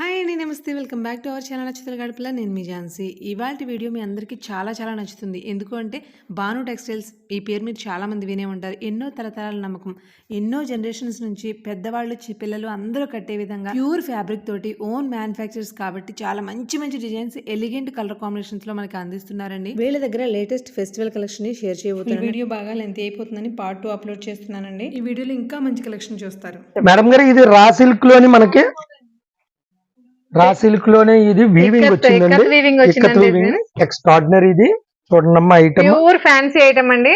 Hi అండి నమస్తే. Welcome back to our channel నచ్చుతల గడపల. నేను మీ ఝాన్సీ. ఇవాళ వీడియో మీ అందరికీ చాలా చాలా నచ్చుతుంది. ఎందుకు అంటే భాను టెక్స్టైల్స్ ఈ పేరు మీరు చాలా మంది వినే ఉంటారు. ఎన్నో తరతరాల నమ్మకం. ఎన్నో జనరేషన్స్ నుంచి పెద్దవాళ్ళు చి- పిల్లలు అందరూ కట్టే విధంగా ప్యూర్ ఫ్యాబ్రిక్ తోటి ఓన్ మ్యానుఫ్యాక్చర్స్ కాబట్టి చాలా మంచి మంచి డిజైన్స్ ఎలిగెంట్ కలర్ కాంబినేషన్స్లో మనకి అందిస్తున్నారండి. వీళ్ళ దగ్గర లేటెస్ట్ ఫెస్టివల్ కలెక్షన్ని షేర్ చేయబోతున్నారు వీడియో బాగా లెంత్ అయిపోతుందని పార్ట్ టూ అప్లోడ్ చేస్తున్నానండి. ఈ వీడియోలో ఇంకా మంచి కలెక్షన్ చూస్తారు. మేడం గారు ఇది రా సిల్క్లోని మనకి రా సిల్క్లోనే ఇది వీవింగ్ వచ్చిందండి. ఎక్స్ట్రాడినరీ ఇది? చూడండి ఐటమ్ ప్యూర్ ఫ్యాన్సీ ఐటమ్ అండి.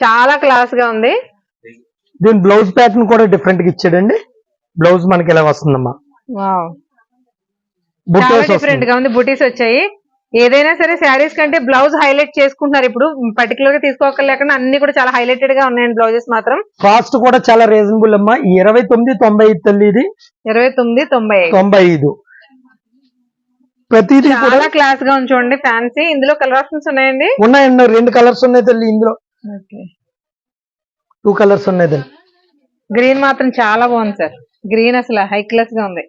చాలా క్లాస్గా ఉంది. దీని బ్లౌజ్ ప్యాటర్న్ కూడా డిఫరెంట్గా ఇచ్చాడండి. బ్లౌజ్ మనకి ఇలా వస్తుందమ్మా? డిఫరెంట్గా ఉంది. బుటీస్ వచ్చాయి. ఏదైనా సరే శారీస్ కంటే బ్లౌజ్ హైలైట్ చేసుకుంటున్నారు. ఇప్పుడు పర్టికులర్గా తీసుకోకలేకుండా అన్ని కూడా చాలా హైలైటెడ్గా ఉన్నాయండి బ్లౌజెస్ మాత్రం. కాస్ట్ కూడా చాలా రీజనబుల్ అమ్మా. ఇరవై తొమ్మిది తొంభై ఐదు తల్లి ఇది. ఇరవై తొమ్మిది తొంభై తొంభై ఐదు. ప్రతిదీ కూడా చాలా క్లాస్గా ఉంది చూడండి ఫ్యాన్సీ ఇందులో కలర్ ఆప్షన్స్ ఉన్నాయండి? ఉన్నాయండి. రెండు కలర్స్ ఉన్నాయి తల్లి ఇందులో. టూ కలర్స్ ఉన్నాయి తల్లి. గ్రీన్ మాత్రం చాలా బాగుంది సార్. గ్రీన్ అసలు హై క్లాస్గా ఉంది.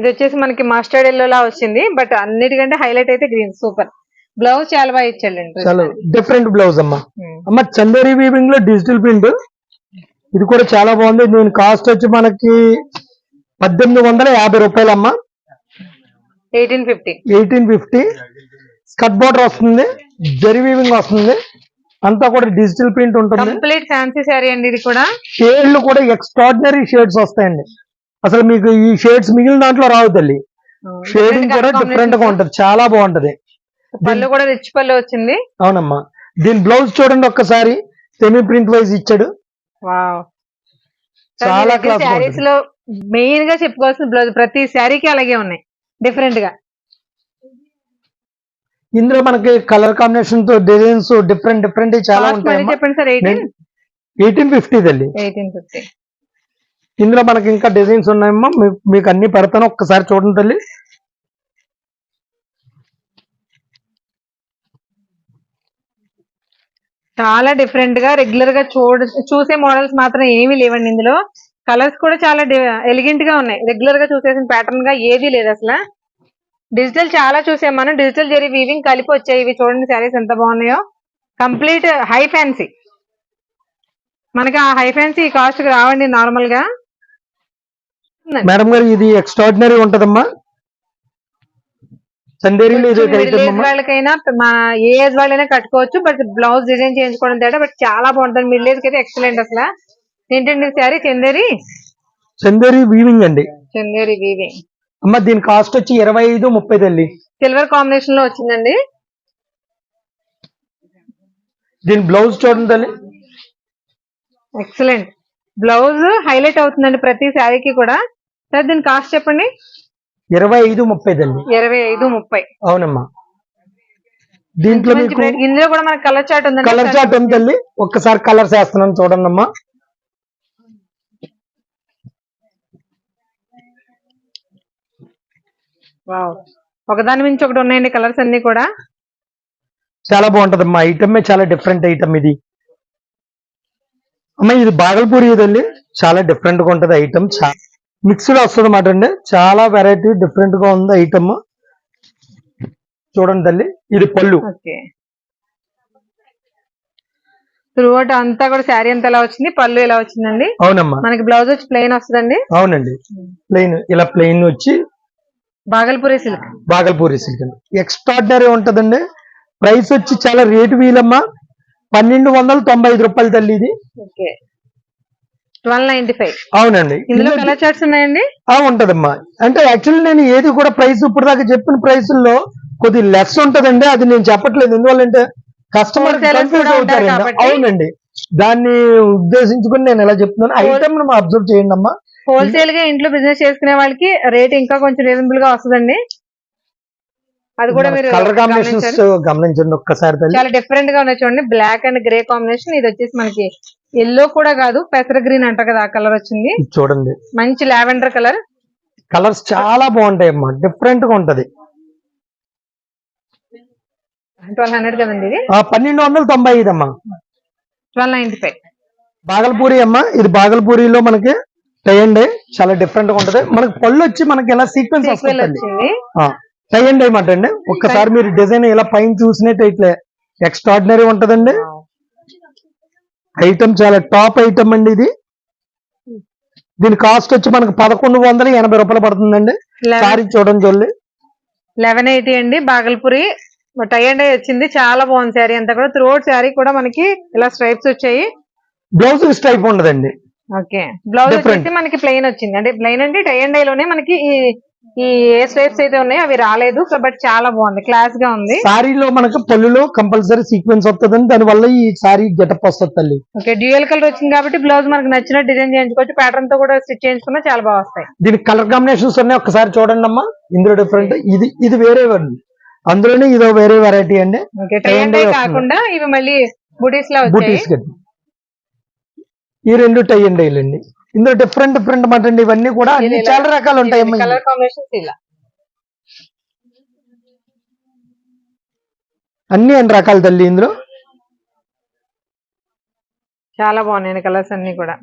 ఇది వచ్చేసి మనకి మస్టర్డ్ ఎల్లో లా వచ్చింది బట్ అన్నిటికంటే హైలైట్ అయితే గ్రీన్ సూపర్ బ్లౌజ్ చాలా బాగా ఇచ్చాడండి. చాలా డిఫరెంట్ బ్లౌజ్ అమ్మా. Hmm. అమ్మ చందేరి వీవింగ్లో డిజిటల్ ప్రింట్ ఇది కూడా చాలా బాగుంది. దీని కాస్ట్ వచ్చి మనకి పద్దెనిమిది వందల యాభై రూపాయలు అమ్మా. ఎయిటీన్ ఫిఫ్టీ ఎయిటీన్ ఫిఫ్టీ స్కట్ బోర్డర్ వస్తుంది. జరి వీవింగ్ వస్తుంది. అంతా కూడా డిజిటల్ ప్రింట్ ఉంటుంది. కంప్లీట్ ఫ్యాన్సీ శారీ అండి ఇది కూడా. షేడ్లు కూడా ఎక్స్ట్రాడినరీ షేడ్స్ వస్తాయండి. అసలు మీకు ఈ షేడ్స్ మిగిలిన దాంట్లో రావు తల్లి. షేడింగ్ కూడా డిఫరెంట్గా ఉంటది. చాలా బాగుంటది. పళ్ళు కూడా రిచ్ పళ్ళు వచ్చింది. అవునమ్మా. దీని బ్లౌజ్ చూడండి ఒక్కసారి. సెమీ ప్రింట్ వైజ్ ఇచ్చాడు. చాలా క్లాస్ శారీస్లో మెయిన్గా చెప్పుకోవాల్సిన బ్లౌజ్ ప్రతి శారీకి అలాగే ఉన్నాయి. డిఫరెంట్గా. ఇందులో మనకి కలర్ కాంబినేషన్తో డిజైన్స్ డిఫరెంట్ డిఫరెంట్ చాలా ఉంటాయి చెప్పండి సార్ ఎయిటీన్ ఎయిటీన్ ఫిఫ్టీ తల్లి. ఎయిటీన్ ఫిఫ్టీ ఇందులో మనకి ఇంకా డిజైన్స్ ఉన్నాయమ్మా. మీ- మీకు అన్ని పెడతాను. ఒక్కసారి చూడండి తల్లి. చాలా డిఫరెంట్గా రెగ్యులర్గా చూడ చూసే మోడల్స్ మాత్రం ఏమీ లేవండి ఇందులో. కలర్స్ కూడా చాలా ఎలిగెంట్గా ఉన్నాయి. రెగ్యులర్గా చూసేసిన ప్యాటర్న్గా ఏది లేదు అసలు. డిజిటల్ చాలా చూసాం మనం డిజిటల్ జరీ వీవింగ్ కలిపి వచ్చాయి. ఇవి చూడండి శారీస్ ఎంత బాగున్నాయో. కంప్లీట్ హై ఫ్యాన్సీ మనకి ఆ హై ఫ్యాన్సీ కాస్ట్ రావండి నార్మల్గా. మేడం గారు ఇది ఎక్స్ట్రాడినరీ ఉంటదమ్మా. చందేరిలో వాళ్ళకైనా మా ఏజ్ వాళ్ళైనా కట్టుకోవచ్చు బట్ బ్లౌజ్ డిజైన్ చేయించుకోవడం తేడా బట్ చాలా బాగుంటుంది. మిడిల్ ఏజ్ అయితే ఎక్సలెంట్ అసలు. ఏంటండి శారీ? చందేరి? చందేరి వీవింగ్ అండి. చందేరి వీవింగ్ అమ్మ దీని కాస్ట్ వచ్చి ఇరవై ఐదు ముప్పై తల్లి. సిల్వర్ కాంబినేషన్లో వచ్చిందండి. దీని బ్లౌజ్ చూడండి తల్లి. ఎక్సలెంట్ బ్లౌజ్ హైలైట్ అవుతుందండి ప్రతి శారీకి కూడా. సార్ దీని కాస్ట్ చెప్పండి? ఇరవై ఐదు ముప్పై తల్లి. ఇరవై ఐదు ముప్పై. అవునమ్మా. దీంట్లో మీకు. ఇందులో కూడా మనకి కలర్ చార్ట్ ఉందండి కలర్ చార్ట్ ఉంది తల్లి. ఒక్కసారి కలర్స్ వేస్తున్నాను చూడండి అమ్మా. ఒకదాని మించి ఒకటి ఉన్నాయండి కలర్స్ అన్ని కూడా. చాలా బాగుంటది అమ్మా ఐటమ్ చాలా డిఫరెంట్ ఐటమ్ ఇది. అమ్మ ఇది బాగల్పూరి ఇదండి చాలా డిఫరెంట్గా ఉంటది ఐటమ్ మిక్స్డ్ వస్తుంది అన్నమాట అండి. చాలా వెరైటీ డిఫరెంట్గా ఉంది ఐటమ్ చూడండి తల్లి ఇది పళ్ళు. ఓకే. త్రూఅవుట్ అంతా కూడా శారీ అంతా ఎలా వచ్చింది? పళ్ళు ఎలా వచ్చిందండి? అవునమ్మా. మనకి బ్లౌజ్ వచ్చి ప్లెయిన్ వస్తుందండి? అవునండి. ప్లెయిన్ ఇలా ప్లెయిన్ వచ్చి బాగల్పూరి సిల్క్ బాగల్పూరి సిల్క్ అండి. ఎక్స్ట్రాడినరీ ఉంటదండి. ప్రైస్ వచ్చి చాలా రేటు వీలమ్మా. పన్నెండు వందల తొంభై ఐదు రూపాయలు తల్లి ఇది. ఓకే. Twelve ninety five. అవునండి. ఇందులో కలర్ చార్ట్స్ ఉన్నాయండి? ఉంటదమ్మా. అంటే యాక్చువల్లీ నేను ఏది కూడా ప్రైస్ ఇప్పుడు దాకా చెప్పిన ప్రైసుల్లో కొద్ది లెస్ ఉంటదండి. అది నేను చెప్పట్లేదు. ఎందువల్లంటే కస్టమర్ కన్ఫ్యూజ్ అవుతారండి. అవునండి. దాన్ని ఉద్దేశించుకుని నేను ఎలా చెప్తున్నాను? ఐటమ్ అబ్జర్వ్ చేయండి అమ్మా హోల్సేల్గా ఇంట్లో బిజినెస్ చేసుకునే వాళ్ళకి రేట్ ఇంకా కొంచెం రీజనబుల్గా వస్తుందండి. అది కూడా మీరు కలర్ కాంబినేషన్స్ గమనించాలి. గమనించండి ఒక్కసారి చాలా డిఫరెంట్గా ఉన్నాయి చూడండి. బ్లాక్ అండ్ గ్రే కాంబినేషన్ ఇది వచ్చేసి మనకి ఎల్లో కూడా కాదు పెసర గ్రీన్ అంటారు కదా ఆ కలర్ వచ్చింది. చూడండి. మంచి లావెండర్ కలర్ కలర్స్ చాలా బాగుంటాయి అమ్మా డిఫరెంట్గా ఉంటది. ట్వెల్వ్ హండ్రెడ్ కదండి ఇది? పన్నెండు వందల తొంభై ఐదు అమ్మా ట్వెల్వ్ నైన్టీ ఫైవ్ బాగల్పూరి అమ్మా ఇది బాగల్పూరిలో మనకి టై అండ్ డై చాలా డిఫరెంట్గా ఉంటది. మనకి పళ్ళు వచ్చి మనకి ఇలా సీక్వెన్స్ వస్తుంది టై అండ్ డై మాట అండి ఒక్కసారి మీరు డిజైన్ ఇలా పైన చూసినట్టయితే ఎక్స్ట్రాడినరీ ఉంటదండి. ఐటమ్ చాలా టాప్ ఐటమ్ అండి ఇది. దీని కాస్ట్ వచ్చి మనకి పదకొండు వందల ఎనభై రూపాయలు పడుతుందండి. సారీ చూడండి చూడండి. లెవెన్ ఎయిటీ అండి బాగల్పురి. టై అండ్ వచ్చింది చాలా బాగుంది శారీ అంతా కూడా. త్రోట్ శారీ కూడా మనకి ఇలా స్ట్రైప్స్ వచ్చాయి. బ్లౌజ్ స్టైప్ ఉండదండి. Okay blouse. వచ్చేసి మనకి ప్లెయిన్ వచ్చింది. అంటే ప్లెయిన్ అంటే టై అండ్లోనే మనకి ఈ ఏ స్ట్రైప్స్ అయితే ఉన్నాయో అవి రాలేదు బట్ చాలా బాగుంది క్లాస్గా ఉంది. సారీలో మనకి పళ్ళులో కంపల్సరీ సీక్వెన్స్ వస్తుందండి దాని వల్ల ఈ సారీ గెటప్ వస్తుంది తల్లి. ఓకే డ్యూయల్ కలర్ వచ్చింది కాబట్టి బ్లౌజ్ మనకి నచ్చిన డిజైన్ చేయించుకోవచ్చు ప్యాటర్న్తో కూడా స్టిచ్ చేయించుకున్నా చాలా బాగా వస్తాయి. దీనికి కలర్ కాంబినేషన్స్ ఉన్నాయి ఒకసారి చూడండి అమ్మా ఇందులో డిఫరెంట్ ఇది ఇది వేరే అందులోనే ఇదో వేరే వెరైటీ అండి. కాకుండా ఇవి మళ్ళీ బుటీస్ లా బూటీస్ ఈ రెండు టై అండ్ అండి ఇందులో డిఫరెంట్ డిఫరెంట్ మాట అండి ఇవన్నీ కూడా అన్ని చాలా రకాలు ఉంటాయి కలర్ కాంబినేషన్స్ ఇలా. అన్ని అన్ని రకాలు తల్లి ఇందులో? చాలా బాగున్నాయి కలర్స్ అన్ని కూడా.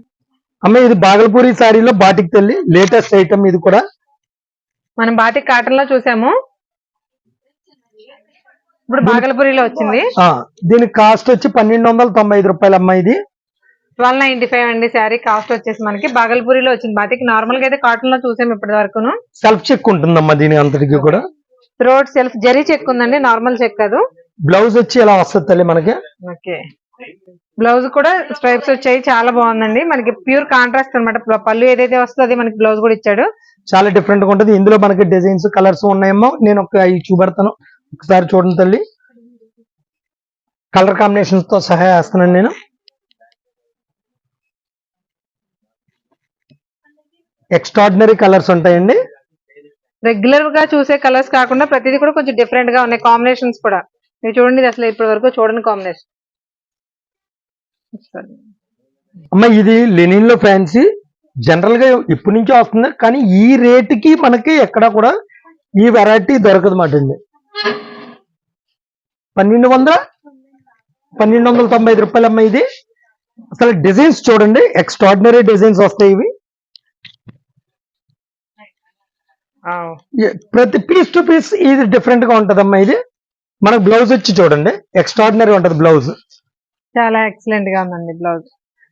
అమ్మ ఇది బాగల్పూరి సారీలో బాటిక్ తల్లి. లేటెస్ట్ ఐటమ్ ఇది కూడా. మనం బాటిక్ కాటన్లో చూసాము. ఇప్పుడు బాగలపురిలో వచ్చింది. దీని కాస్ట్ వచ్చి పన్నెండు వందల తొంభై ఐదు రూపాయలు అమ్మా ఇది. ట్వెల్వ్ నైన్టీ ఫైవ్ అండి శారీ. కాస్ట్ వచ్చేసి మనకి బాగల్పూరిలో వచ్చింది బాటిక్. నార్మల్గా అయితే కాటన్లో చూసాము ఇప్పటి వరకును సెల్ఫ్ చెక్ ఉంటుందమ్మా దీని అంతటికి కూడా? థ్రోట్ సెల్ఫ్ జరీ చెక్ ఉందండి. నార్మల్ చెక్ కాదు. బ్లౌజ్ వచ్చి ఇలా వస్తుంది తల్లి మనకి? ఓకే. బ్లౌజ్ కూడా స్ట్రైప్స్ వచ్చాయి. చాలా బాగుందండి. మనకి ప్యూర్ కాంట్రాస్ట్ అనమాట పళ్ళు ఏదైతే వస్తుందో అది మనకి బ్లౌజ్ కూడా ఇచ్చాడు. చాలా డిఫరెంట్గా ఉంటుంది. ఇందులో మనకి డిజైన్స్ కలర్స్ ఉన్నాయేమో. నేను ఒక అవి చూపెడతాను. ఒకసారి చూడండి తల్లి. కలర్ కాంబినేషన్స్తో సహా వేస్తున్నాను నేను. ఎక్స్ట్రాడినరీ కలర్స్ ఉంటాయండి. రెగ్యులర్గా చూసే కలర్స్ కాకుండా ప్రతిదీ కూడా కొంచెం డిఫరెంట్గా ఉన్నాయి. కాంబినేషన్స్ కూడా. మీరు చూడండి అసలు ఇప్పటి వరకు చూడండి కాంబినేషన్ అమ్మ ఇది లెనిన్లో ఫ్యాన్సీ జనరల్గా ఇప్పటి నుంచే వస్తుంది. కానీ ఈ రేటుకి మనకి ఎక్కడ కూడా ఈ వెరైటీ దొరకదు మాట అండి. పన్నెండు వందల? పన్నెండు వందల తొంభై ఐదు రూపాయలు అమ్మ ఇది. అసలు డిజైన్స్ చూడండి. ఎక్స్ట్రాడినరీ డిజైన్స్ వస్తాయి ఇవి ఏ- ప్రతి పీస్ టు పీస్ ఇది డిఫరెంట్గా ఉంటది అమ్మా ఇది. మనకు బ్లౌజ్ వచ్చి చూడండి. ఎక్స్ట్రాడినరీ ఉంటది బ్లౌజ్ చాలా ఎక్సలెంట్గా ఉందండి బ్లౌజ్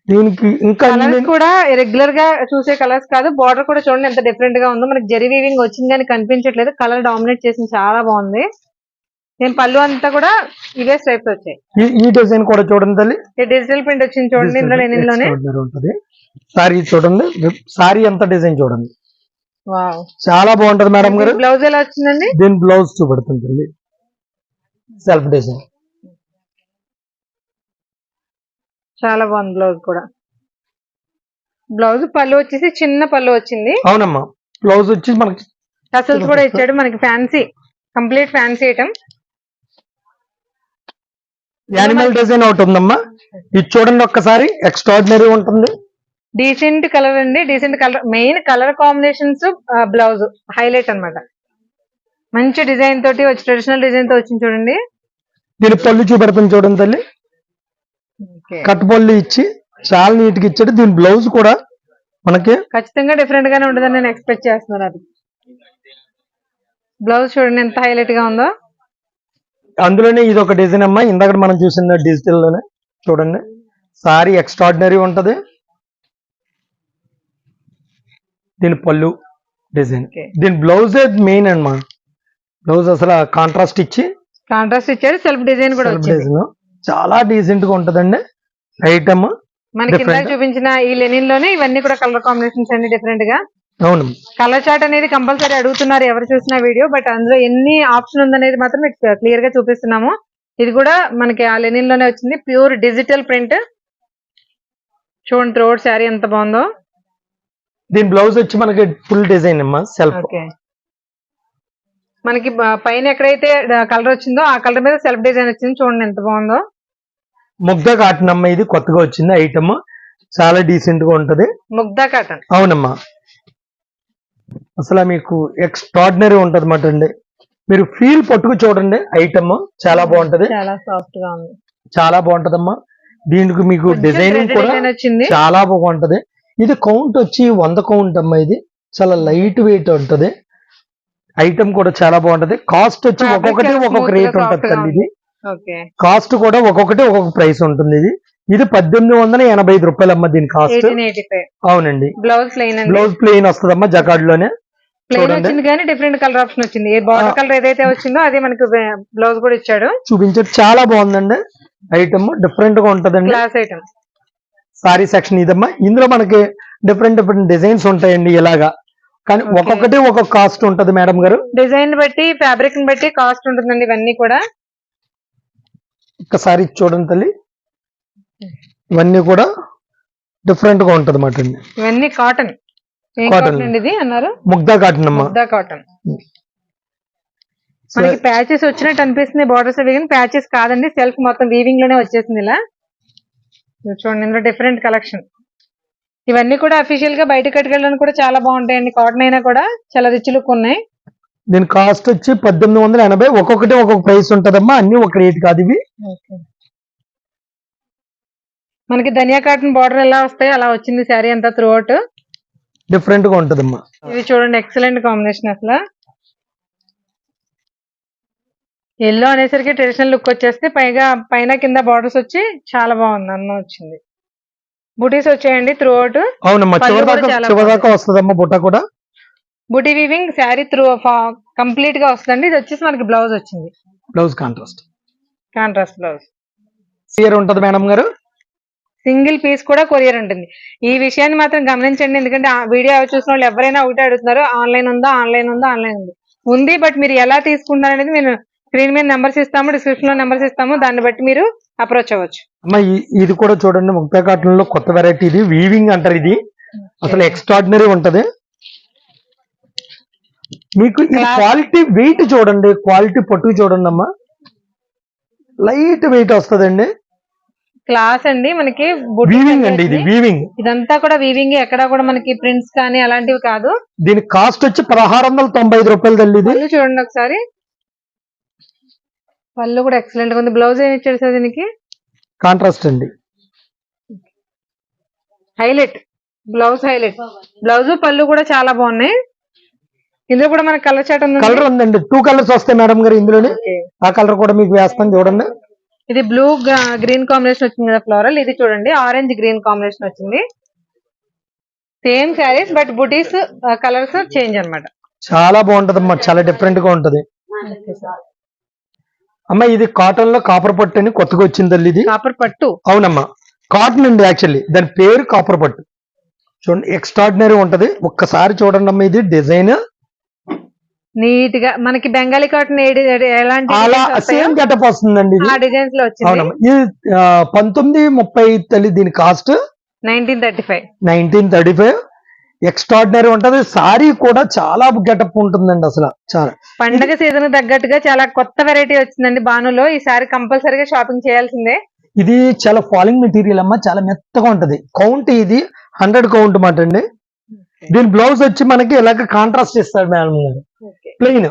దీనికి ఇంకా కూడా రెగ్యులర్గా చూసే కలర్స్ కాదు. బార్డర్ కూడా చూడండి ఎంత డిఫరెంట్గా ఉందో. మనకి జరీ వీవింగ్ వచ్చింది అని కనిపించట్లేదు. కలర్ డామినేట్ చేసింది చాలా బాగుంది. నేను పళ్ళు అంతా కూడా ఇవే స్ట్రైప్స్ వచ్చాయి. ఈ- డిజైన్ కూడా చూడండి తల్లి. డిజిటల్ ప్రింట్ వచ్చింది చూడండి ఇందులో లెనిన్లోనే ఉంటది. సారీ చూడండి. సారీ అంత డిజైన్ చూడండి. చాలా బాగుంటది మేడం గారు. బ్లౌజ్ ఎలా వచ్చిందండి? దీని బ్లౌజ్ చూపెడుతుంది సెల్ఫ్ డిజైన్ చాలా బాగుంది బ్లౌజ్ కూడా. బ్లౌజ్ పళ్ళు వచ్చేసి చిన్న పళ్ళు వచ్చింది. అవునమ్మా. బ్లౌజ్ వచ్చి మనకి టసల్స్ కూడా ఇచ్చాడు. మనకి fancy complete fancy item. Animal design ఒకటి ఉందమ్మా. ఇది చూడండి ఒక్కసారి. ఎక్స్ట్రాడినరీ ఉంటుంది. డీసెంట్ కలర్ అండి. Decent colour main colour combinations blouse highlight అన్నమాట. మంచి డిజైన్ తోటి వచ్చి ట్రెడిషనల్ డిజైన్తో వచ్చింది చూడండి. దీని పళ్ళు చూపెడుతుంది చూడండి తల్లి. కట్ పళ్ళు ఇచ్చి చాలా నీట్గా ఇచ్చాడు. దీని బ్లౌజ్ కూడా మనకి ఖచ్చితంగా డిఫరెంట్ గానే ఉంటుందని నేను ఎక్స్పెక్ట్ చేస్తున్నాను అది. బ్లౌజ్ చూడండి ఎంత హైలైట్గా ఉందో. అందులోనే ఇది ఒక డిజైన్ అమ్మా. ఇందాక మనం చూసిన డిజిటల్లోనే చూడండి. సారీ ఎక్స్ట్రాడినరీ ఉంటది. దీని పళ్ళు డిజైన్. దీని బ్లౌజ్ మెయిన్ అమ్మా? బ్లౌజ్ అసలు కాంట్రాస్ట్ ఇచ్చి కాంట్రాస్ట్ ఇచ్చాడు సెల్ఫ్ డిజైన్ కూడా design. చాలా డీసెంట్గా ఉంటదండి. ఐటమ్ మనకి ఇందాక different. చూపించిన ఈ లెనిన్లోనే ఇవన్నీ కూడా కలర్ కాంబినేషన్స్ అన్ని డిఫరెంట్గా. అవును. కలర్ చార్ట్ అనేది కంపల్సరీ అడుగుతున్నారు ఎవరు చూసిన వీడియో బట్ అందులో ఎన్ని ఆప్షన్ ఉందనేది మాత్రం మీకు క్లియర్గా చూపిస్తున్నాము. ఇది కూడా మనకి ఆ లెనిన్లోనే వచ్చింది. ప్యూర్ డిజిటల్ ప్రింట్ చూడండి త్రోడ్ శారీ ఎంత బాగుందో. దీని బ్లౌజ్ వచ్చి మనకి ఫుల్ డిజైన్ అమ్మా సెల్ఫ్. మనకి పైన ఎక్కడైతే కలర్ వచ్చిందో ఆ కలర్ మీద సెల్ఫ్ డిజైన్ వచ్చింది చూడండి ఎంత బాగుందో. ముగ్ధ కాటన్ అమ్మ ఇది కొత్తగా వచ్చింది ఐటమ్. చాలా డీసెంట్గా ఉంటది. ముగ్ధా కాటన్. అవునమ్మా. అసలు మీకు ఎక్స్ట్రాడినరీ ఉంటది మాట అండి. మీరు ఫీల్ పట్టుకు చూడండి ఐటమ్ చాలా బాగుంటది. చాలా సాఫ్ట్గా ఉంది. చాలా బాగుంటదమ్మా. దీనికి మీకు డిజైనింగ్ కూడా డిజైన్ వచ్చింది. చాలా బాగుంటది. ఇది కౌంట్ వచ్చి వంద కౌంట్ అమ్మా ఇది. చాలా లైట్ వెయిట్ ఉంటది. ఐటమ్ కూడా చాలా బాగుంటది. కాస్ట్ వచ్చి ఒక్కొక్కటి ఒక్కొక్క రేట్ ఉంటది తల్లి ఇది. కాస్ట్ కూడా ఒక్కొక్కటి ఒక్కొక్క ప్రైస్ ఉంటుంది ఇది. ఇది పద్దెనిమిది వందల ఎనభై ఐదు రూపాయలు అమ్మ దీని కాస్ట్ అవునండి. బ్లౌజ్ ప్లెయిన్ అండి. బ్లౌజ్ ప్లెయిన్ వస్తుందమ్మా జకాడ్లోనే ప్లెయిన్. వచ్చింది కానీ డిఫరెంట్ కలర్ ఆప్షన్ వచ్చింది. ఏ బార్డర్. కలర్ ఏదైతే వచ్చిందో అదే మనకి బ్లౌజ్ కూడా ఇచ్చాడు. చూపించారు చాలా బాగుందండి. ఐటమ్ డిఫరెంట్గా ఉంటదండి. క్లాస్ ఐటమ్ సారీ సెక్షన్ ఇదమ్మా. ఇందులో మనకి డిఫరెంట్ డిఫరెంట్ డిజైన్స్ ఉంటాయండి ఇలాగా. కానీ. ఒక్కొక్కటి ఒక్కొక్క కాస్ట్ ఉంటది మేడం గారు. డిజైన్ బట్టి ఫ్యాబ్రిక్ బట్టి కాస్ట్ ఉంటుందండి ఇవన్నీ కూడా. ఒక్కసారి చూడండి తల్లి. ఇవన్నీ కూడా డిఫరెంట్గా ఉంటది అన్నమాట అండి. ఇవన్నీ కాటన్. కాటన్ అండి ఇది అన్నారు? ముగ్ధా కాటన్ అమ్మా. ముద్దా కాటన్ మనకి ప్యాచెస్ వచ్చినట్టు అనిపిస్తుంది బార్డర్స్ ప్యాచెస్ కాదండి. సెల్ఫ్ మొత్తం వీవింగ్లోనే వచ్చేసింది ఇలా. చూడండి ఇందులో డిఫరెంట్ కలెక్షన్ ఇవన్నీ కూడా అఫీషియల్గా బయట కట్టుకెళ్ళడానికి కూడా చాలా బాగుంటాయండి. కాటన్ అయినా కూడా చాలా రిచ్ లుక్ ఉన్నాయి. దీని కాస్ట్ వచ్చి పద్దెనిమిది వందల ఎనభై ఒక్కొక్కటి ఒక్కొక్క ప్రైస్ ఉంటదమ్మా అన్ని ఒక రేట్ కాదు ఇవి. మనకి ధనియా కాటన్ బార్డర్ ఎలా వస్తాయి అలా వచ్చింది శారీ అంతా త్రూ అవుట్ డిఫరెంట్గా ఉంటదమ్మా. ఇది చూడండి ఎక్సలెంట్ కాంబినేషన్ అసలు. ఎల్లో అనేసరికి ట్రెడిషనల్ లుక్ వచ్చేస్తే పైగా పైన కింద బార్డర్స్ వచ్చి చాలా బాగుంది అన్న వచ్చింది బుటీస్ వచ్చాయండి త్రూ అవుట్ వస్తుందమ్మా బుట్ట కూడా? బుటీ వీవింగ్ శారీ త్రూ కంప్లీట్గా వస్తుందండి. ఇది వచ్చేసి మనకి బ్లౌజ్ వచ్చింది. బ్లౌజ్ కాంట్రాస్ట్ కాంట్రాస్ట్ బ్లౌజ్ సీయర్ ఉంటది మేడం గారు? సింగిల్ పీస్ కూడా కొరియర్ ఉంటుంది. ఈ విషయాన్ని మాత్రం గమనించండి. ఎందుకంటే ఆ వీడియో చూసిన వాళ్ళు ఎవరైనా ఒకటే అడుగుతున్నారు ఆన్లైన్ ఉందా? ఆన్లైన్ ఉందా? ఆన్లైన్ ఉంది. ఉంది బట్ మీరు ఎలా తీసుకుంటారు అనేది నేను స్క్రీన్ మీద నెంబర్స్ ఇస్తాము డిస్క్రిప్షన్లో నెంబర్స్ ఇస్తాము దాన్ని బట్టి మీరు అప్రోచ్ అవ్వచ్చు. అమ్మా ఇది కూడా చూడండి ముప్పై కాటన్లో కొత్త వెరైటీ ఇది వీవింగ్ అంటారు ఇది. అసలు ఎక్స్ట్రాడినరీ ఉంటది. మీకు ఈ క్వాలిటీ వెయిట్ చూడండి క్వాలిటీ పట్టుకు చూడండి అమ్మా. లైట్ వెయిట్ వస్తదండి. క్లాస్ అండి మనకి వీవింగ్ అండి ఇది. వీవింగ్ ఇదంతా కూడా వీవింగ్ ఎక్కడ కూడా మనకి ప్రింట్స్ కానీ అలాంటివి కాదు. దీని కాస్ట్ వచ్చి పదహారు వందల తొంభై ఐదు రూపాయలు తల్లి చూడండి ఒకసారి. పళ్ళు కూడా ఎక్సలెంట్గా ఉంది. బ్లౌజ్ ఏమి ఇచ్చాడు సార్ దీనికి? కాంట్రాస్ట్ అండి. హైలైట్ బ్లౌజ్ హైలైట్ బ్లౌజ్ పళ్ళు కూడా చాలా బాగున్నాయి. ఇందులో కూడా మనకి కలర్ చాట్ ఉంది కలర్ ఉందండి. టూ కలర్స్ వస్తాయి మేడం గారు ఇందులోనే. ఆ కలర్ కూడా మీకు వేస్తాను చూడండి. ఇది బ్లూ గ్రీన్ కాంబినేషన్ వచ్చింది కదా ఫ్లోరల్ ఇది చూడండి. ఆరెంజ్ గ్రీన్ కాంబినేషన్ వచ్చింది. సేమ్ శారీస్ బట్ బుటీస్ కలర్స్ చేంజ్ అన్నమాట. చాలా బాగుంటది అమ్మా చాలా డిఫరెంట్గా ఉంటది. అమ్మ ఇది కాటన్లో కాపర్ పట్టు అని కొత్తగా వచ్చింది తల్లి ఇది. కాపర్ పట్టు? అవునమ్మా. కాటన్ అండి యాక్చువల్లీ దాని పేరు కాపర్ పట్టు. చూడండి ఎక్స్ట్రాడినరీ ఉంటది. ఒక్కసారి చూడండి అమ్మా ఇది డిజైన్ నీట్గా మనకి బెంగాలీ కాటన్ ఎలాంటి అలా సేమ్ గెటప్ వస్తుందండి ఇది. ఆ డిజైన్స్లో వచ్చింది. అవునమ్మా. ఇది ఆ, పంతొమ్మిది ముప్పై తల్లి దీని cost nineteen thirty five. Nineteen thirty five. Extraordinary ఉంటది. సారీ కూడా చాలా గెటప్ ఉంటుందండి అసలు. చాలా. పండగ సీజన్ తగ్గట్టుగా చాలా కొత్త వెరైటీ వచ్చిందండి బానులో. ఈ సారీ కంపల్సరీగా షాపింగ్ చేయాల్సిందే. ఇది చాలా ఫాలింగ్ మెటీరియల్ అమ్మా. చాలా మెత్తగా ఉంటది. కౌంట్ ఇది. హండ్రెడ్ కౌంట్ మాట అండి. దీని బ్లౌజ్ వచ్చి మనకి ఇలాగ కాంట్రాస్ట్ ఇస్తాడు మేడం గారు. ప్లెయిన్.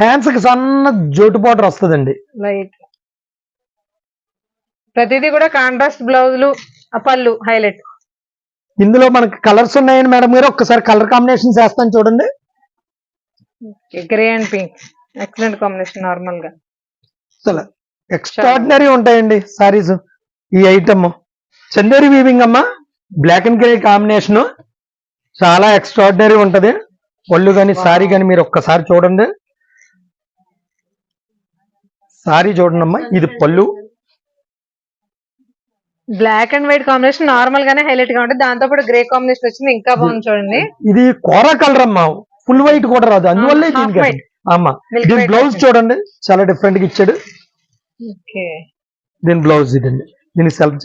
హ్యాండ్స్కి సన్న జోటు బార్డర్ వస్తుందండి. లైట్. ప్రతిదీ కూడా కాంట్రాస్ట్ బ్లౌజులు పళ్ళు హైలైట్. ఇందులో మనకి కలర్స్ ఉన్నాయండి మేడం గారు. ఒక్కసారి కలర్ కాంబినేషన్స్ వేస్తాను చూడండి. Grey and pink. Excellent combination నార్మల్గా. అసలు ఎక్స్ట్రాడినరీ ఉంటాయండి సారీస్ ఈ ఐటమ్ చందేరి వీవింగ్ అమ్మా. బ్లాక్ అండ్ గ్రే కాంబినేషన్ చాలా ఎక్స్ట్రాడినరీ ఉంటది. ఒళ్ళు కానీ సారీ కానీ మీరు ఒక్కసారి చూడండి. సారీ చూడండి అమ్మా ఇది పళ్ళు. Black and white combination normal గానే హైలైట్గా ఉంటుంది. దాంతో పాటు గ్రే కాంబినేషన్ వచ్చింది. ఇంకా బాగుంది చూడండి. ఇది కోరా కలర్ అమ్మా. ఫుల్ వైట్ కూడా రాదు. అందువల్లే దీనికి. అమ్మా. దీని బ్లౌజ్. చూడండి. చాలా డిఫరెంట్గా ఇచ్చాడు. ఓకే. దీని బ్లౌజ్ ఇదండి. దీని సెల్ఫ్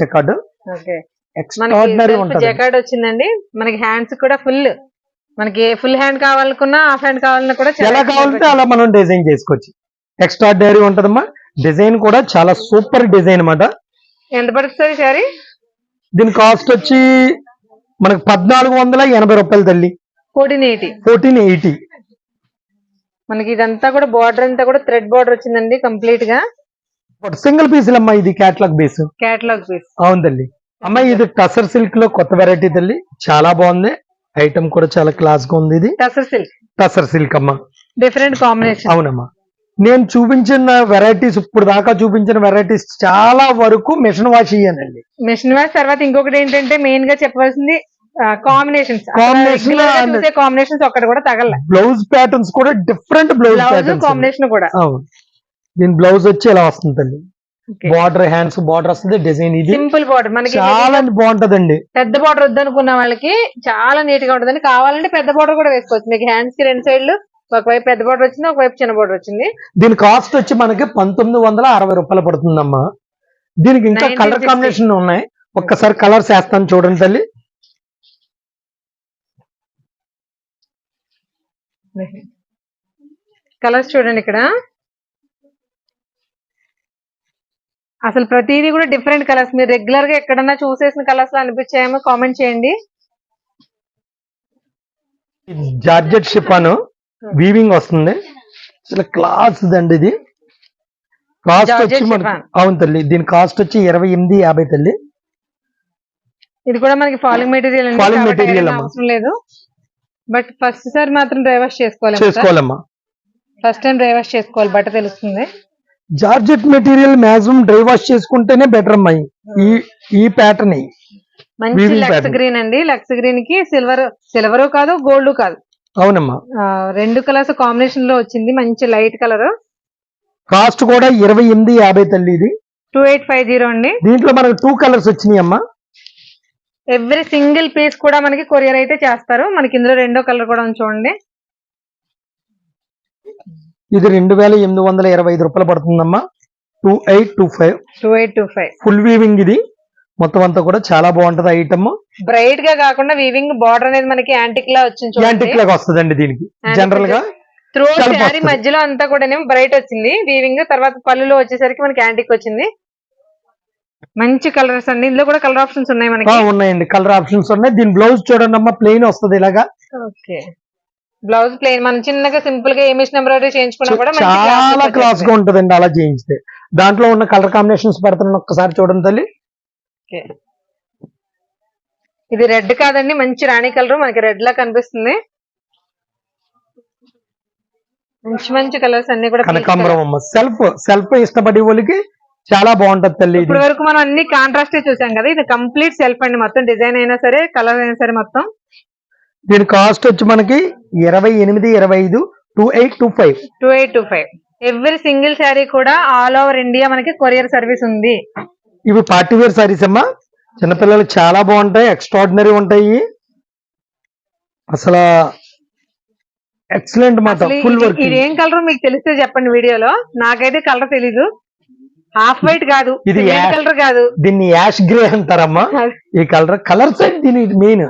ఓకే. ఎక్స్ట్రాడినరీ ఉంటది వచ్చిందండి. మనకి హ్యాండ్స్ కూడా ఫుల్ మనకి ఫుల్ హ్యాండ్ కావాలనుకున్నా హాఫ్ హ్యాండ్ కావాలన్నా కూడా చాలా ఎలా కావాలంటే అలా మనం డిజైన్ చేసుకోవచ్చు. ఎక్స్ట్రాడినరీ ఉంటదమ్మా. డిజైన్ కూడా చాలా సూపర్ డిజైన్ అన్నమాట. ఎంత పడుతుంది సారీ దీని కాస్ట్ వచ్చి మనకి పద్నాలుగు వందల ఎనభై రూపాయలు తల్లి. ఫోర్టీన్ ఎయిటీ ఫోర్టీన్ ఎయిటీ మనకి ఇదంతా కూడా బార్డర్ అంతా కూడా థ్రెడ్ బార్డర్ వచ్చిందండి కంప్లీట్గా. సింగిల్ పీసులు అమ్మా ఇది క్యాట్లాగ్ బేస్ కేటలాగ్ పీస్ అవును తల్లి. అమ్మ ఇది టసర్ సిల్క్లో కొత్త వెరైటీ తల్లి. చాలా బాగుంది. ఐటమ్ కూడా చాలా క్లాస్గా ఉంది ఇది. టసర్ సిల్క్ టసర్ సిల్క్ అమ్మ. డిఫరెంట్ కాంబినేషన్ అవునమ్మా. నేను చూపించిన వెరైటీస్ ఇప్పుడు దాకా చూపించిన వెరైటీస్ చాలా వరకు మిషన్ వాష్ ఇయ్యానండి. మిషన్ వాష్ తర్వాత ఇంకొకటి ఏంటంటే మెయిన్గా కాంబినేషన్స్ అన్న- చూసే కాంబినేషన్స్ ఒక్కటి కూడా తగల. బ్లౌజ్ ప్యాటర్న్స్ కూడా డిఫరెంట్ బ్లౌజ్ కాంబినేషన్ కూడా. దీని బ్లౌజ్ వచ్చి ఇలా వస్తుంది తల్లి బార్డర్ హ్యాండ్స్ బార్డర్ వస్తుంది డిజైన్ ఇది. సింపుల్ బార్డర్ మనకి చాలా బాగుంటదండి. పెద్ద బార్డర్ వద్దనుకున్న వాళ్ళకి చాలా నీట్గా ఉంటుందని కావాలంటే పెద్ద బార్డర్ కూడా వేసుకోవచ్చు. మీకు హ్యాండ్స్కి రెండు సైడ్లు ఒకవైపు పెద్ద బార్డర్ వచ్చింది ఒకవైపు చిన్న బార్డర్ వచ్చింది. దీని కాస్ట్ వచ్చి మనకి పంతొమ్మిది వందల అరవై రూపాయలు పడుతుందమ్మా. దీనికి ఇంకా 1960. కలర్ కాంబినేషన్ ఉన్నాయి. ఒక్కసారి కలర్స్ వేస్తాను చూడండి తల్లి. కలర్స్ చూడండి ఇక్కడ. అసలు ప్రతిదీ కూడా డిఫరెంట్ కలర్స్ మీరు రెగ్యులర్గా ఎక్కడన్నా చూసేసిన కలర్స్లో అనిపించాయేమో కామెంట్ చేయండి. Georgette chiffon. వీవింగ్ వస్తుంది. అసలు క్లాస్ అండి ఇది. కాస్ట్ వచ్చి మనకి. అవును తల్లి దీని కాస్ట్ వచ్చి ఇరవై ఎనిమిది యాభై తల్లి. ఇది కూడా మనకి ఫాలింగ్ మెటీరియల్ iron అమ్మా. అవసరం లేదు. బట్ ఫస్ట్ సారి మాత్రం డ్రై వాష్ చేసుకోవాలి చేసుకోవాలమ్మా. ఫస్ట్ టైం డ్రై వాష్ చేసుకోవాలి బట్ట తెలుస్తుంది. Georgette material maximum dry wash చేసుకుంటేనే బెటర్ అమ్మాయి ఈ ఈ ప్యాటర్న్ మంచి లక్స్. గ్రీన్ అండి. లక్స్ గ్రీన్కి సిల్వర్ సిల్వర్ కాదు గోల్డ్ కాదు. అవునమ్మా. రెండు కలర్స్ కాంబినేషన్లో వచ్చింది. మంచి లైట్ కలర్. కాస్ట్ కూడా ఇరవై ఎనిమిది యాభై తల్లి ఇది. టూ ఎయిట్ ఫైవ్ జీరో అండి. దీంట్లో మనకు టూ కలర్స్ వచ్చినాయి అమ్మా. ఎవ్రీ సింగిల్ పీస్ కూడా మనకి కొరియర్ అయితే చేస్తారు. మనకి ఇందులో రెండో కలర్ కూడా చూడండి. ఇది రెండు వేల ఎనిమిది వందల ఇరవై ఐదు రూపాయలు పడుతుందమ్మా. Two eight two five. Two eight two five. Full weaving ఇది. మొత్తం అంతా కూడా చాలా బాగుంటది ఐటమ్ బ్రైట్గా కాకుండా వీవింగ్ బార్డర్ అనేది మనకి యాంటిక్ లా వచ్చింది యాంటిక్ లాగా వస్తుందండి దీనికి. జనరల్గా త్రూ శారీ. మధ్యలో అంతా కూడా బ్రైట్ వచ్చింది. వీవింగ్ తర్వాత పళ్ళులో వచ్చేసరికి మనకి యాంటిక్ వచ్చింది. మంచి కలర్స్ అండి. ఇందులో కూడా కలర్ ఆప్షన్స్ ఉన్నాయి మనకి. ఉన్నాయండి. కలర్ ఆప్షన్స్ ఉన్నాయి. దీని బ్లౌజ్ చూడండి అమ్మా ప్లెయిన్ వస్తుంది ఇలాగా. ఓకే బ్లౌజ్ ప్లెయిన్ మనం చిన్నగా సింపుల్గా ఏ మిషన్ ఎంబ్రాయిడరీ చేయించుకున్నా కూడా చాలా క్లాస్గా. ఉంటదండి అలా చేయించితే. దాంట్లో ఉన్న కలర్ కాంబినేషన్స్ పెడతాను ఒక్కసారి చూడండి తల్లి. Okay. ఇది రెడ్ కాదండి మంచి రాణి కలర్ మనకి రెడ్ లా కనిపిస్తుంది. మంచి మంచి కలర్స్ అన్ని కూడా కనకాంబరం. అమ్మ. సెల్ఫ్ సెల్ఫ్ ఇష్టపడే వాళ్ళకి చాలా బాగుంటది తల్లి ఇప్పటి వరకు మనం అన్ని కాంట్రాస్ట్ చూసాం కదా ఇది కంప్లీట్ సెల్ఫ్ అండి మొత్తం డిజైన్ అయినా సరే కలర్ అయినా సరే మొత్తం. దీని కాస్ట్ వచ్చి మనకి ఇరవై ఎనిమిది ఇరవై ఐదు two eight two five. Two eight two five. Every single saree కూడా ఆల్ ఓవర్ ఇండియా మనకి కొరియర్ సర్వీస్ ఉంది. ఇవి పార్టీ వేర్ సారీస్ అమ్మా. చిన్నపిల్లలకి చాలా బాగుంటాయి ఎక్స్ట్రాడినరీ ఉంటాయి. అసలు ఎక్సలెంట్ మాట ఫుల్ వర్క్ ఇది ఏం కలర్ మీకు తెలిస్తే చెప్పండి వీడియోలో. నాకైతే కలర్ తెలీదు. హాఫ్ వైట్ కాదు. ఇది. కలర్ కాదు. దీన్ని యాష్ గ్రే అంటారమ్మా. ఈ కలర్ కలర్స్ దీని main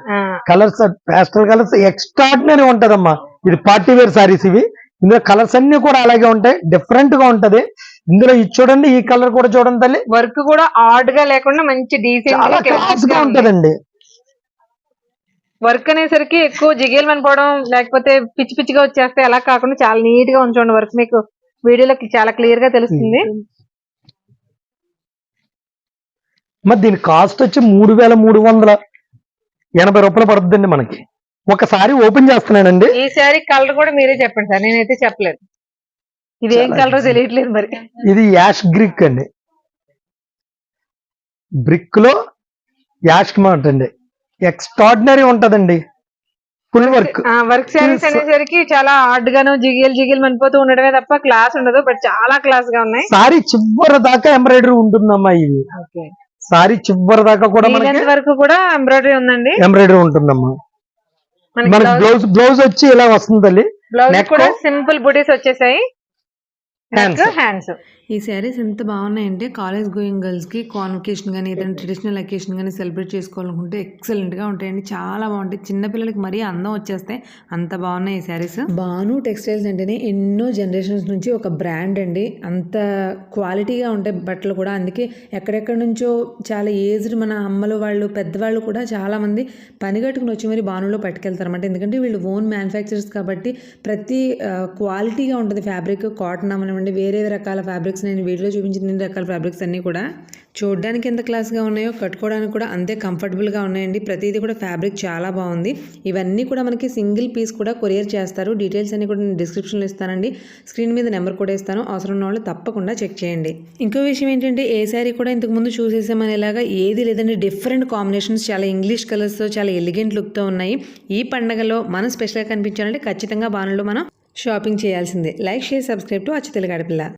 colours pastel colours extraordinary ఉంటదమ్మా. ఇది పార్టీ వేర్ సారీస్ ఇవి. ఇందులో కలర్స్ అన్ని కూడా అలాగే ఉంటాయి. డిఫరెంట్గా ఉంటది. ఇందులో ఇది చూడండి ఈ కలర్ కూడా చూడండి తల్లి. వర్క్ కూడా ఆడ్గా లేకుండా మంచి క్లాస్గా డీసెంట్ ఉంటదండి. వర్క్ అనేసరికి ఎక్కువ జిగేలు పనిపోవడం లేకపోతే పిచ్చి పిచ్చిగా వచ్చేస్తే అలా కాకుండా చాలా నీట్గా ఉంచండి వర్క్ మీకు వీడియోలో చాలా క్లియర్గా తెలుస్తుంది. మరి దీని కాస్ట్ వచ్చి మూడు వేల మూడు వందల ఎనభై రూపాయలు పడుతుందండి మనకి. ఒకసారి ఓపెన్ చేస్తున్నానండి. ఈ శారీ కలర్ కూడా మీరే చెప్పండి సార్ నేనైతే చెప్పలేదు. ఇది ఏం కలర్. తెలియట్లేదు మరి. ఇది యాష్ గ్రిక్ అండి. బ్రిక్లో యాష్ మాట అండి. ఎక్స్ట్రాడినరీ ఉంటదండి. Full work work. Sarees Yes. అనేసరికి చాలా హార్డ్ గాను జిగేలు జిగేలు మనిపోతూ ఉండడమే తప్ప క్లాస్ ఉండదు బట్ చాలా క్లాస్గా ఉన్నాయి. సారీ చివరి దాకా ఎంబ్రాయిడరీ ఉంటుందమ్మా ఇది. సారీ చివరి దాకా కూడా వరకు కూడా ఎంబ్రాయిడరీ ఉందండి. ఎంబ్రాయిడరీ ఉంటుందమ్మా. మనకి బ్లౌజ్ బ్లౌజ్ వచ్చి ఇలా వస్తుంది తల్లి. బ్లౌజ్ కూడా సింపుల్ బుటీస్ వచ్చేసాయి. హ్యాండ్స్ ఈ శారీస్ ఎంత బాగున్నాయంటే కాలేజ్ గోయింగ్ గర్ల్స్కి కాన్వకేషన్ కానీ ఏదైనా ట్రెడిషనల్ అకేషన్ కానీ సెలబ్రేట్ చేసుకోవాలనుకుంటే ఎక్సలెంట్గా ఉంటాయండి. చాలా బాగుంటాయి. చిన్నపిల్లలకి మరీ అందం వచ్చేస్తే అంత బాగున్నాయి ఈ శారీస్. బాను టెక్స్టైల్స్ అంటేనే ఎన్నో జనరేషన్స్ నుంచి ఒక బ్రాండ్ అండి. అంత క్వాలిటీగా ఉంటాయి బట్టలు కూడా. అందుకే ఎక్కడెక్కడి నుంచో చాలా ఏజ్డ్ మన అమ్మలు వాళ్ళు పెద్దవాళ్ళు కూడా చాలామంది పని కట్టుకుని వచ్చి మరి బానులో పట్టుకెళ్తారు అనమాట ఎందుకంటే వీళ్ళు ఓన్ మ్యానుఫ్యాక్చరర్స్ కాబట్టి ప్రతి క్వాలిటీగా ఉంటుంది ఫ్యాబ్రిక్. కాటన్ అవనివ్వండి వేరే రకాల ఫ్యాబ్రిక్ ఫ్యాబ్రిక్స్ నేను వీడియోలో చూపించిన ఇన్ని రకాల ఫ్యాబ్రిక్స్ అన్నీ కూడా చూడడానికి ఎంత క్లాస్గా ఉన్నాయో కట్టుకోవడానికి కూడా అంతే కంఫర్టబుల్గా ఉన్నాయండి. ప్రతిదీ కూడా ఫ్యాబ్రిక్ చాలా బాగుంది. ఇవన్నీ కూడా మనకి సింగిల్ పీస్ కూడా కొరియర్ చేస్తారు. డీటెయిల్స్ అన్ని కూడా నేను డిస్క్రిప్షన్లో ఇస్తానండి. స్క్రీన్ మీద నెంబర్ కూడా ఇస్తాను. అవసరం ఉన్న వాళ్ళు తప్పకుండా చెక్ చేయండి. ఇంకో విషయం ఏంటంటే ఏ శారీ కూడా ఇంతకుముందు చూసేసామనేలాగా ఏది లేదంటే డిఫరెంట్ కాంబినేషన్స్ చాలా ఇంగ్లీష్ కలర్స్తో చాలా ఎలిగెంట్ లుక్తో ఉన్నాయి. ఈ పండగలో మనం స్పెషల్గా కనిపించాలంటే ఖచ్చితంగా బాణలో మనం షాపింగ్ చేయాల్సిందే. లైక్ షేర్ సబ్స్క్రైబ్ టు అచ్చు తెలుగు ఆడపిల్ల.